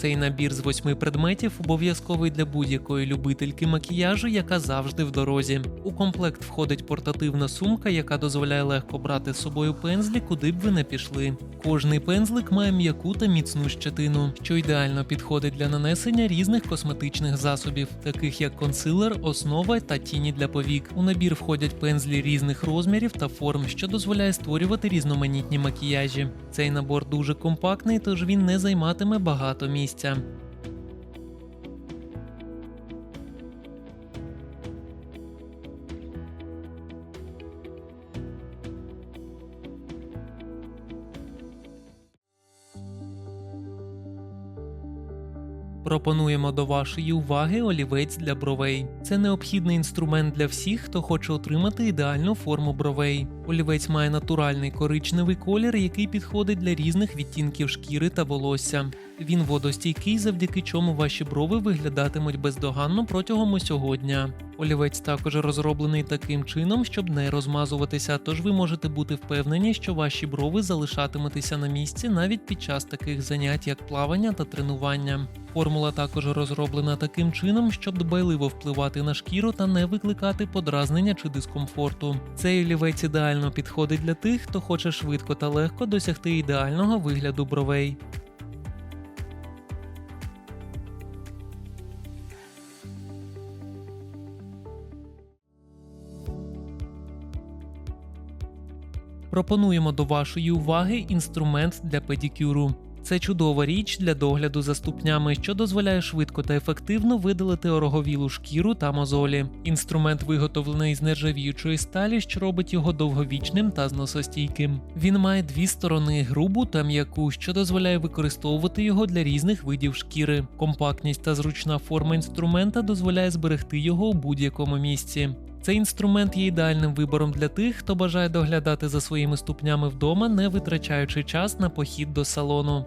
Цей набір з восьми предметів обов'язковий для будь-якої любительки макіяжу, яка завжди в дорозі. У комплект входить портативна сумка, яка дозволяє легко брати з собою пензлі, куди б ви не пішли. Кожний пензлик має м'яку та міцну щетину, що ідеально підходить для нанесення різних косметичних засобів, таких як консилер, основа та тіні для повік. У набір входять пензлі різних розмірів та форм, що дозволяє створювати різноманітні макіяжі. Цей набор дуже компактний, тож він не займатиме багато місця місця. Пропонуємо до вашої уваги олівець для бровей. Це необхідний інструмент для всіх, хто хоче отримати ідеальну форму бровей. Олівець має натуральний коричневий колір, який підходить для різних відтінків шкіри та волосся. Він водостійкий, завдяки чому ваші брови виглядатимуть бездоганно протягом усього дня. Олівець також розроблений таким чином, щоб не розмазуватися, тож ви можете бути впевнені, що ваші брови залишатиметеся на місці навіть під час таких занять, як плавання та тренування. Формула також розроблена таким чином, щоб дбайливо впливати на шкіру та не викликати подразнення чи дискомфорту. Цей олівець ідеально підходить для тих, хто хоче швидко та легко досягти ідеального вигляду бровей. Пропонуємо до вашої уваги інструмент для педикюру. Це чудова річ для догляду за ступнями, що дозволяє швидко та ефективно видалити ороговілу шкіру та мозолі. Інструмент виготовлений з нержавіючої сталі, що робить його довговічним та зносостійким. Він має дві сторони грубу та м'яку, що дозволяє використовувати його для різних видів шкіри. Компактність та зручна форма інструмента дозволяє зберегти його у будь-якому місці. Цей інструмент є ідеальним вибором для тих, хто бажає доглядати за своїми ступнями вдома, не витрачаючи час на похід до салону.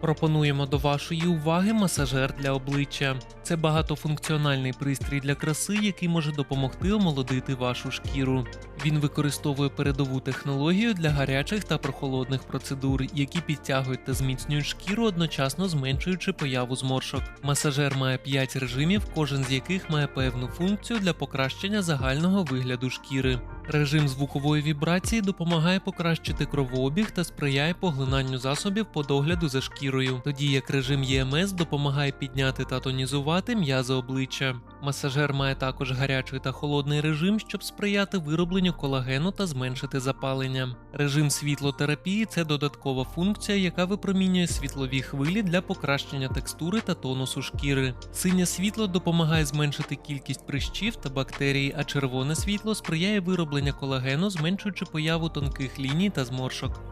Пропонуємо до вашої уваги масажер для обличчя. Це багатофункціональний пристрій для краси, який може допомогти омолодити вашу шкіру. Він використовує передову технологію для гарячих та прохолодних процедур, які підтягують та зміцнюють шкіру, одночасно зменшуючи появу зморшок. Масажер має 5 режимів, кожен з яких має певну функцію для покращення загального вигляду шкіри. Режим звукової вібрації допомагає покращити кровообіг та сприяє поглинанню засобів по догляду за шкірою, тоді як режим ЄМС допомагає підняти та тонізувати м'язи обличчя. Масажер має також гарячий та холодний режим, щоб сприяти виробленню колагену та зменшити запалення. Режим світлотерапії це додаткова функція, яка випромінює світлові хвилі для покращення текстури та тонусу шкіри. Синє світло допомагає зменшити кількість прищів та бактерій, а червоне світло сприяє виробленню колагену, зменшуючи появу тонких ліній та зморшок.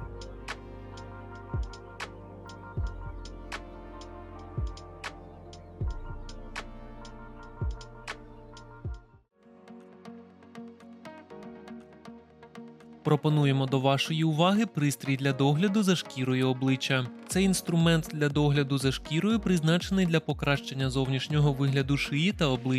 Пропонуємо до вашої уваги пристрій для догляду за шкірою обличчя. Це інструмент для догляду за шкірою, призначений для покращення зовнішнього вигляду шиї та обличчя.